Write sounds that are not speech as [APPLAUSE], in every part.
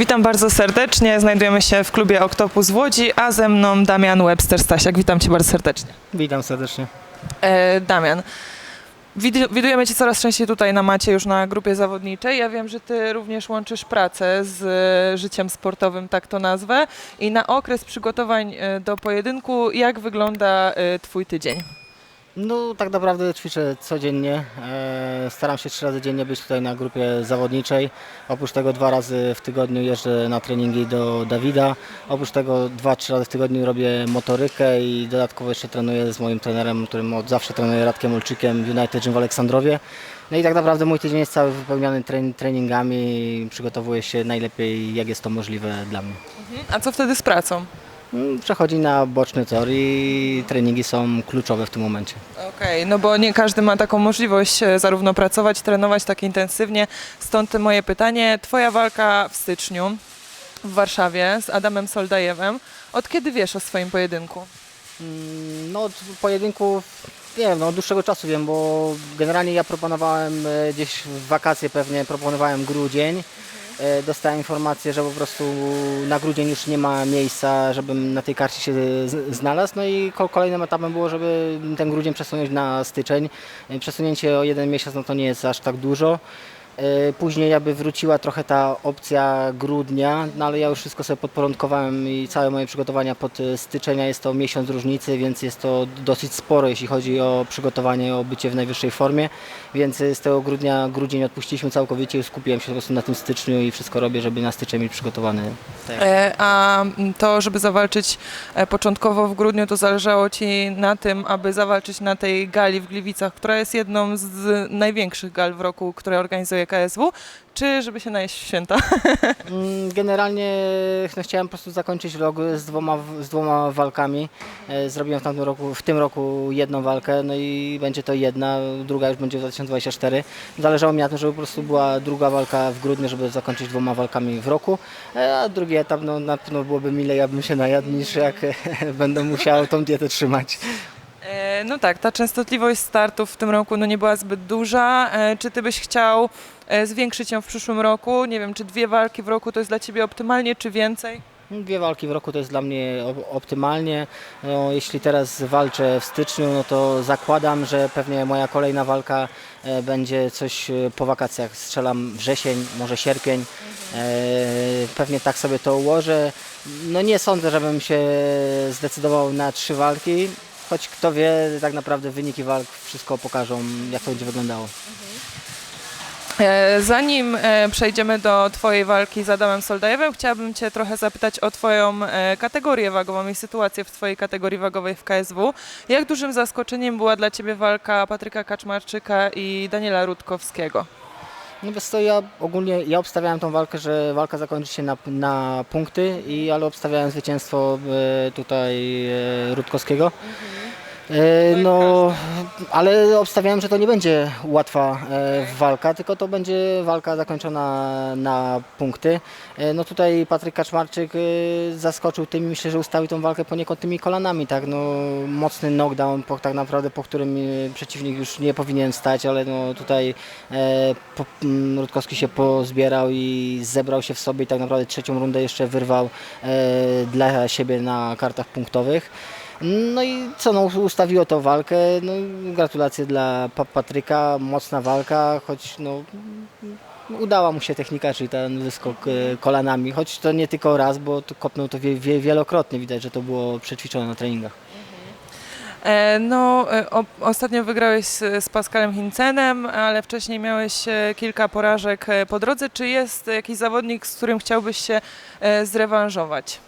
Witam bardzo serdecznie. Znajdujemy się w klubie Oktopus w Łodzi, a ze mną Damian Webster-Stasiak. Witam cię bardzo serdecznie. Witam serdecznie. E, Damian, wid- widujemy cię coraz częściej tutaj na macie, już na grupie zawodniczej. Ja wiem, że ty również łączysz pracę z e, życiem sportowym, tak to nazwę. I na okres przygotowań e, do pojedynku, jak wygląda e, twój tydzień? No tak naprawdę ćwiczę codziennie. E, staram się trzy razy dziennie być tutaj na grupie zawodniczej. Oprócz tego dwa razy w tygodniu jeżdżę na treningi do Dawida. Oprócz tego dwa, trzy razy w tygodniu robię motorykę i dodatkowo jeszcze trenuję z moim trenerem, którym od zawsze trenuję Radkiem Olczykiem w United Gym w Aleksandrowie. No i tak naprawdę mój tydzień jest cały wypełniony tren- treningami. Przygotowuję się najlepiej jak jest to możliwe dla mnie. A co wtedy z pracą? Mm, Przechodzi na boczny tor i treningi są kluczowe w tym momencie. Okej, no bo nie każdy ma taką możliwość e, zarówno pracować, trenować tak intensywnie. Stąd moje pytanie. Twoja walka w styczniu w Warszawie z Adamem Soldajewem. Od kiedy wiesz o swoim pojedynku? Mm, No od pojedynku, nie wiem, no od dłuższego czasu wiem, bo generalnie ja proponowałem e, gdzieś w wakacje pewnie, proponowałem grudzień. E, Dostałem informację, że po prostu na grudzień już nie ma miejsca, żebym na tej karcie się znalazł. No i ko- kolejnym etapem było, żeby ten grudzień przesunąć na styczeń. E, Przesunięcie o jeden miesiąc, no to nie jest aż tak dużo. E, Później jakby wróciła trochę ta opcja grudnia, no ale ja już wszystko sobie podporządkowałem i całe moje przygotowania pod e, styczeń, a jest to miesiąc różnicy, więc jest to dosyć sporo, jeśli chodzi o przygotowanie, o bycie w najwyższej formie, więc e, z tego grudnia, grudzień odpuściliśmy całkowicie i skupiłem się po prostu na tym styczniu i wszystko robię, żeby na styczeń być przygotowany. A to, żeby zawalczyć początkowo w grudniu, to zależało Ci na tym, aby zawalczyć na tej gali w Gliwicach, która jest jedną z największych gal w roku, które organizuje KSW, czy żeby się najeść w święta? [LAUGHS] Mm, Generalnie no, chciałem po prostu zakończyć rok z dwoma, z dwoma walkami. E, Zrobiłem w tamtym roku, w tym roku jedną walkę, no i będzie to jedna, druga już będzie w 2024. Zależało mi na tym, żeby po prostu była druga walka w grudniu, żeby zakończyć dwoma walkami w roku, E, a drugi etap no, na pewno byłoby milej, jakbym się najadł, niż jak [LAUGHS] będę musiał tą dietę trzymać. E, No tak, ta częstotliwość startów w tym roku no nie była zbyt duża. E, Czy Ty byś chciał e, zwiększyć ją w przyszłym roku? Nie wiem, czy dwie walki w roku to jest dla Ciebie optymalnie, czy więcej? Dwie walki w roku to jest dla mnie op- optymalnie. No, jeśli teraz walczę w styczniu, no to zakładam, że pewnie moja kolejna walka będzie coś po wakacjach. Strzelam wrzesień, może sierpień. Pewnie tak sobie to ułożę. No nie sądzę, żebym się zdecydował na trzy walki, choć kto wie, tak naprawdę wyniki walk wszystko pokażą, jak to będzie wyglądało. E, Zanim e, przejdziemy do Twojej walki z Adamem Soldajewem, chciałabym Cię trochę zapytać o Twoją e, kategorię wagową i sytuację w Twojej kategorii wagowej w KSW. Jak dużym zaskoczeniem była dla Ciebie walka Patryka Kaczmarczyka i Daniela Rutkowskiego? No wiesz co, ja ogólnie ja obstawiałem tą walkę, że walka zakończy się na, na punkty, i, ale obstawiałem zwycięstwo e, tutaj e, Rutkowskiego. E, no, ale obstawiałem, że to nie będzie łatwa e, walka, tylko to będzie walka zakończona na punkty. E, no tutaj Patryk Kaczmarczyk zaskoczył tym, myślę, że ustawił tą walkę poniekąd tymi kolanami, tak, no mocny knockdown, po, tak naprawdę po którym przeciwnik już nie powinien stać, ale no tutaj e, po, Rutkowski się pozbierał i zebrał się w sobie i tak naprawdę trzecią rundę jeszcze wyrwał e, dla siebie na kartach punktowych. No i co, no ustawiło to walkę, no gratulacje dla Pa- Patryka, mocna walka, choć no udała mu się technika, czyli ten wyskok e, kolanami, choć to nie tylko raz, bo to kopnął to wie, wie, wielokrotnie, widać, że to było przećwiczone na treningach. E, No, e, o, ostatnio wygrałeś z, z Pascalem Hincenem, ale wcześniej miałeś kilka porażek po drodze. Czy jest jakiś zawodnik, z którym chciałbyś się zrewanżować?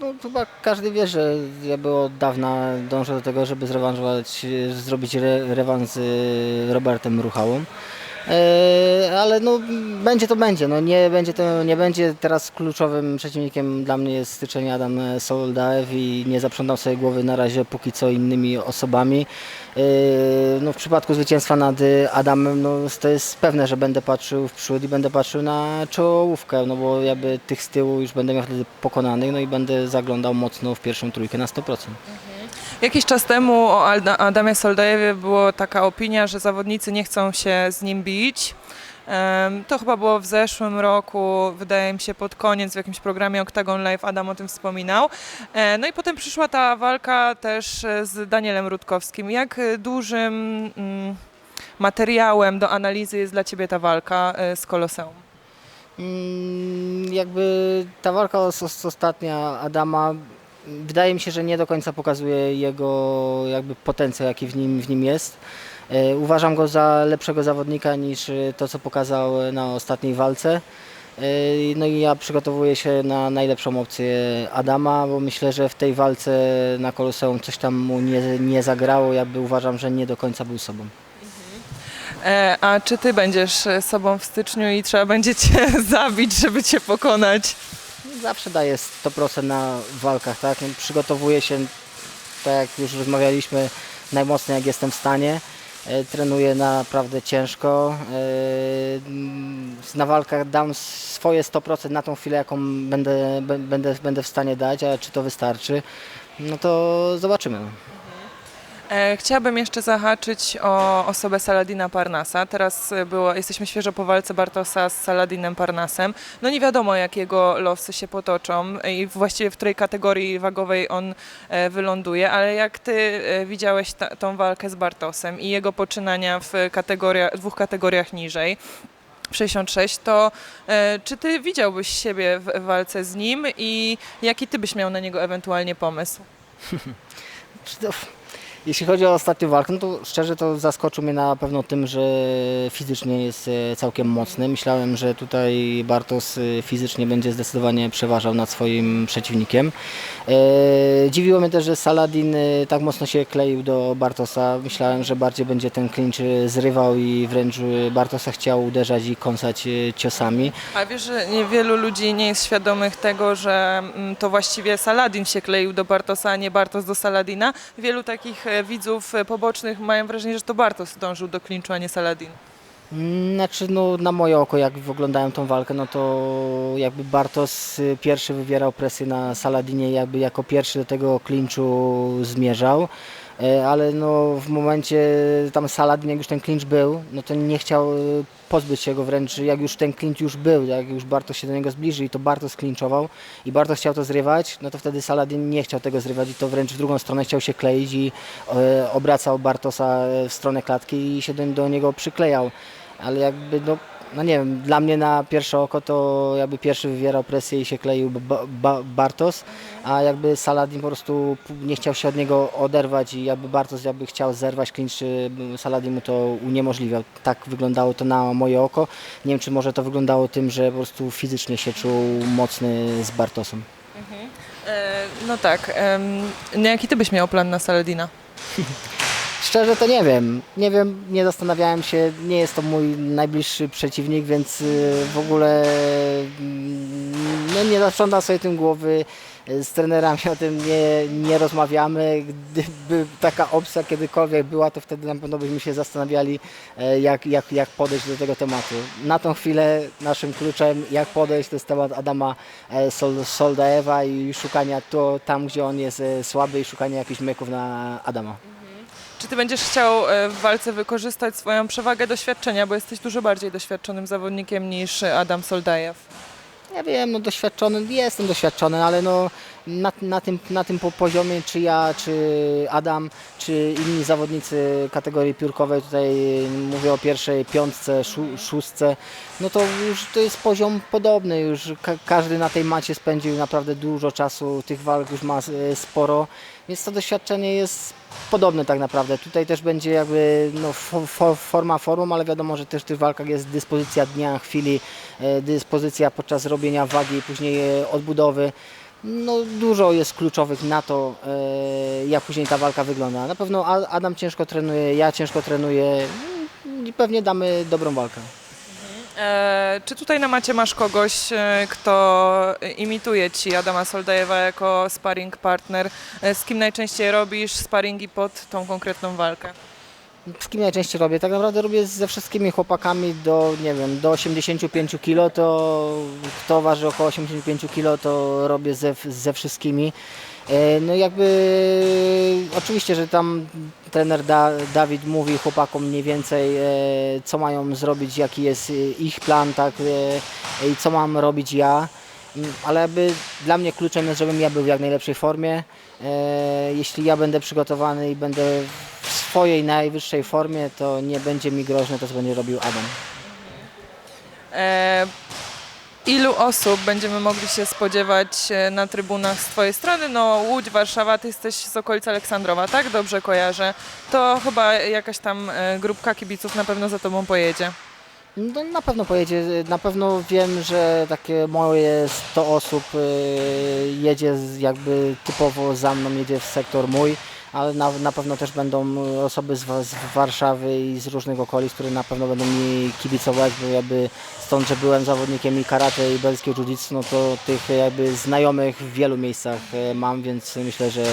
No chyba każdy wie, że ja by od dawna dążę do tego, żeby zrewanżować, zrobić re, rewanż z Robertem Ruchałą. E, ale no będzie to będzie, no nie będzie to nie będzie teraz kluczowym przeciwnikiem dla mnie jest styczeń Adam Soldaev i nie zaprzątam sobie głowy na razie póki co innymi osobami. E, no w przypadku zwycięstwa nad Adamem no to jest pewne, że będę patrzył w przód i będę patrzył na czołówkę, no bo jakby tych z tyłu już będę miał wtedy pokonanych, no i będę zaglądał mocno w pierwszą trójkę na 100%. Jakiś czas temu o Adamie Soldajewie była taka opinia, że zawodnicy nie chcą się z nim bić. To chyba było w zeszłym roku, wydaje mi się pod koniec w jakimś programie Octagon Live Adam o tym wspominał. E, No i potem przyszła ta walka też e, z Danielem Rutkowskim. Jak dużym mm, materiałem do analizy jest dla Ciebie ta walka e, z Koloseum? Mm, Jakby ta walka os- os- ostatnia Adama wydaje mi się, że nie do końca pokazuje jego jakby potencjał, jaki w nim, w nim jest. E, Uważam go za lepszego zawodnika niż e, to, co pokazał na ostatniej walce. E, No i ja przygotowuję się na najlepszą opcję Adama, bo myślę, że w tej walce na Koloseum coś tam mu nie, nie zagrało. Jakby uważam, że nie do końca był sobą. A czy Ty będziesz sobą w styczniu i trzeba będzie Cię [LAUGHS] zabić, żeby Cię pokonać? Zawsze daję 100% na walkach, tak? No, Przygotowuję się, tak jak już rozmawialiśmy, najmocniej jak jestem w stanie. E, Trenuję naprawdę ciężko. E, Na walkach dam swoje 100% na tą chwilę, jaką będę, bę- będę, będę w stanie dać, a czy to wystarczy, no to zobaczymy. E, Chciałabym jeszcze zahaczyć o osobę Saladina Parnasa. Teraz e, było, jesteśmy świeżo po walce Bartosa z Saladinem Parnasem. No nie wiadomo, jak jego losy się potoczą i właściwie w której kategorii wagowej on e, wyląduje, ale jak ty e, widziałeś ta, tą walkę z Bartosem i jego poczynania w kategoria, dwóch kategoriach niżej, 66, to e, czy ty widziałbyś siebie w walce z nim i jaki ty byś miał na niego ewentualnie pomysł? [LAUGHS] Jeśli chodzi o ostatnią walkę, no to szczerze to zaskoczył mnie na pewno tym, że fizycznie jest e, całkiem mocny. Myślałem, że tutaj Bartos e, fizycznie będzie zdecydowanie przeważał nad swoim przeciwnikiem. E, dziwiło mnie też, że Saladin tak mocno się kleił do Bartosa. Myślałem, że bardziej będzie ten clinch zrywał i wręcz Bartosa chciał uderzać i kąsać ciosami. A wiesz, że niewielu ludzi nie jest świadomych tego, że mm, to właściwie Saladin się kleił do Bartosa, a nie Bartos do Saladina. Wielu takich widzów e, pobocznych mają wrażenie, że to Bartos dążył do klinczu, a nie Saladin. Mm, Znaczy, no, na moje oko, jak oglądałem tą walkę, no to jakby Bartos y, pierwszy wywierał presję na Saladinie, jakby jako pierwszy do tego klinczu zmierzał. E, Ale no, w momencie tam Saladin, jak już ten klincz był, no to nie chciał y, pozbyć się go wręcz, jak już ten klincz już był, jak już Bartos się do niego zbliżył i to Bartos klinczował i Bartos chciał to zrywać, no to wtedy Saladin nie chciał tego zrywać i to wręcz w drugą stronę chciał się kleić i e, obracał Bartosa w stronę klatki i się do, do niego przyklejał. Ale jakby no, no nie wiem, dla mnie na pierwsze oko to jakby pierwszy wywierał presję i się kleił ba, ba, Bartos, a jakby Saladin po prostu nie chciał się od niego oderwać i jakby Bartos jakby chciał zerwać klincz, y, Saladin mu to uniemożliwiał. Tak wyglądało to na moje oko. Nie wiem, czy może to wyglądało tym, że po prostu fizycznie się czuł mocny z Bartosem. E, no tak. no jaki ty byś miał plan na Saladina? [LAUGHS] Szczerze to nie wiem. Nie wiem, nie zastanawiałem się. Nie jest to mój najbliższy przeciwnik, więc y, w ogóle mm, no, nie zaprzątam sobie tym głowy. Z trenerami o tym nie, nie rozmawiamy. Gdyby taka opcja kiedykolwiek była, to wtedy na pewno byśmy się zastanawiali, e, jak, jak, jak podejść do tego tematu. Na tą chwilę naszym kluczem, jak podejść, to jest temat Adama e, Sol, Soldaewa i szukania to tam, gdzie on jest e, słaby i szukania jakichś myków na Adama. Czy ty będziesz chciał w walce wykorzystać swoją przewagę doświadczenia, bo jesteś dużo bardziej doświadczonym zawodnikiem niż Adam Soldajew? Ja wiem, no doświadczony, jestem doświadczony, ale no na, na, tym, na tym po- poziomie, czy ja, czy Adam, czy inni zawodnicy kategorii piórkowej, tutaj mówię o pierwszej piątce, szó, szóstce, no to już to jest poziom podobny, już ka każdy na tej macie spędził naprawdę dużo czasu, tych walk już ma e, sporo, więc to doświadczenie jest podobne tak naprawdę. Tutaj też będzie jakby no, fo, fo, forma formą, ale wiadomo, że też w tych walkach jest dyspozycja dnia, chwili, e, dyspozycja podczas robienia wagi, później e, odbudowy. No, dużo jest kluczowych na to, e, jak później ta walka wygląda. Na pewno Adam ciężko trenuje, ja ciężko trenuję i pewnie damy dobrą walkę. E, czy tutaj na macie masz kogoś, e, kto imituje ci Adama Soldajewa jako sparring partner? Z kim najczęściej robisz sparingi pod tą konkretną walkę? Z kim najczęściej robię? Tak naprawdę robię ze wszystkimi chłopakami do, nie wiem, do 85 kg, to kto waży około 85 kg, to robię ze, ze wszystkimi. E, No jakby oczywiście, że tam trener da, Dawid mówi chłopakom mniej więcej e, co mają zrobić, jaki jest e, ich plan, tak i co mam robić ja. Mm, Ale jakby dla mnie kluczem jest, żebym ja był w jak najlepszej formie. Jeśli ja będę przygotowany i będę swojej najwyższej formie, to nie będzie mi groźne to, co będzie robił Adam. E, ilu osób będziemy mogli się spodziewać e, na trybunach z Twojej strony? No Łódź, Warszawa, Ty jesteś z okolicy Aleksandrowa, tak? Dobrze kojarzę. To chyba jakaś tam e, grupka kibiców na pewno za Tobą pojedzie. No, na pewno pojedzie, na pewno wiem, że takie moje 100 osób y, jedzie z- jakby typowo za mną, jedzie w sektor mój, ale na, na pewno też będą osoby z, z Warszawy i z różnych okolic, które na pewno będą mi kibicować, bo jakby stąd, że byłem zawodnikiem i karate i belskiego jiu-jitsu, no to tych jakby znajomych w wielu miejscach y, mam, więc myślę, że,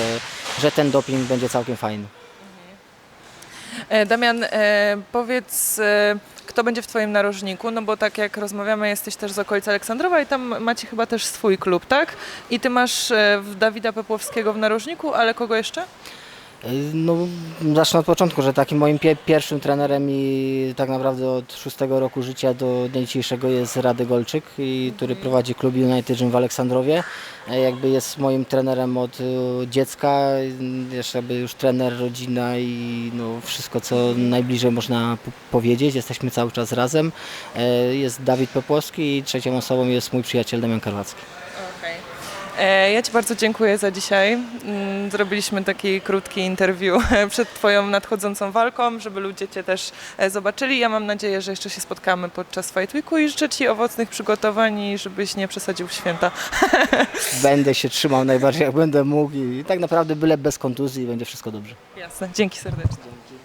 że ten doping będzie całkiem fajny. E, Damian, e, powiedz, e, kto będzie w Twoim narożniku? No bo tak jak rozmawiamy, jesteś też z okolicy Aleksandrowa i tam macie chyba też swój klub, tak? I Ty masz e, Dawida Pepłowskiego w narożniku, ale kogo jeszcze? No, zacznę od początku, że takim moim pie pierwszym trenerem i tak naprawdę od szóstego roku życia do dnia dzisiejszego jest Rady Golczyk, i, który prowadzi klub United Gym w Aleksandrowie. E, Jakby jest moim trenerem od e, dziecka, jeszcze jakby już trener, rodzina i no, wszystko co najbliżej można powiedzieć. Jesteśmy cały czas razem. E, Jest Dawid Pepłowski i trzecią osobą jest mój przyjaciel Damian Karwacki. E, Ja Ci bardzo dziękuję za dzisiaj. Mm, Zrobiliśmy taki krótki interwiu [LAUGHS] przed Twoją nadchodzącą walką, żeby ludzie Cię też e, zobaczyli. Ja mam nadzieję, że jeszcze się spotkamy podczas Fight Weeku i życzę Ci owocnych przygotowań i żebyś nie przesadził święta. [LAUGHS] Będę się trzymał najbardziej jak będę mógł i tak naprawdę byle bez kontuzji będzie wszystko dobrze. Jasne, dzięki serdecznie. Dzięki.